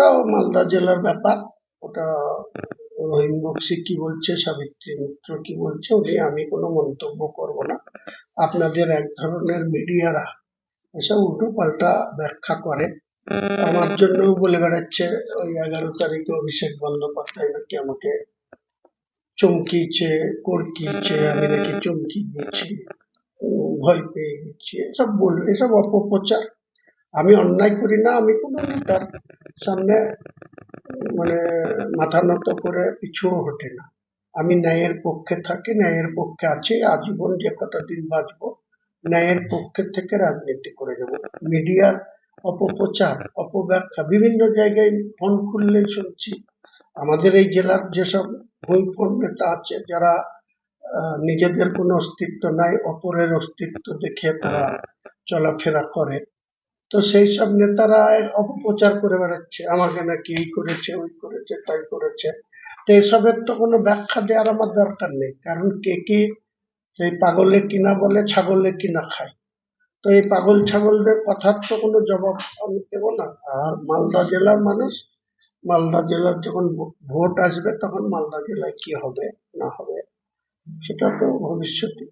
ওটাও মালদা জেলার ব্যাপার। ওটা রহিম বক্সি কি বলছে, সাবিত্রী মিত্র কি বলছে, উনি আমি কোনো মন্তব্য করব না। আপনাদের এক ধরনের মিডিয়ারা এসব উল্টো পাল্টা ব্যাখ্যা করে। আমার জন্য বলে বেড়াচ্ছে, ওই এগারো তারিখে অভিষেক বন্দ্যোপাধ্যায় নাকি আমাকে চমকিয়েছে, কড়কিয়েছে, আমি নাকি চমকি দিয়েছি ভয় পেয়ে গেছি, এসব বলবে এসব অপপ্রচার। আমি অন্যায় করি না, আমি কোনো নেতার সামনে মানে মাথা নত করে পিছুও হটে না। আমি ন্যায়ের পক্ষে থাকি, ন্যায়ের পক্ষে আছি, আজীবন যে কটা দিন বাঁচবো, ন্যায়ের পক্ষে থেকে রাজনীতি করে যাব মিডিয়ার অপপ্রচার, অপব্যাখ্যা, বিভিন্ন জায়গায় ফোন খুললে শুনছি। আমাদের এই জেলার যেসব বৈফোন নেতা আছে, যারা নিজেদের কোনো অস্তিত্ব নাই, অপরের অস্তিত্ব দেখে তারা চলাফেরা করে তো সেই সব নেতারা অপপ্রচার করে বেড়াচ্ছে। আমাকে নাকি এই করেছে, ওই করেছে, তাই করেছে। তো এসবের তো কোনো ব্যাখ্যা দেওয়ার আমার দরকার নেই। কারণ কে কি সেই পাগলে কিনা বলে, ছাগলে কিনা খায়। তো এই পাগল ছাগলদের কথার তো কোনো জবাব আমি দেবো না। আর মালদা জেলার মানুষ, মালদা জেলার যখন ভোট আসবে তখন মালদা জেলায় কি হবে, না হবে, সেটা তো ভবিষ্যৎই বলে।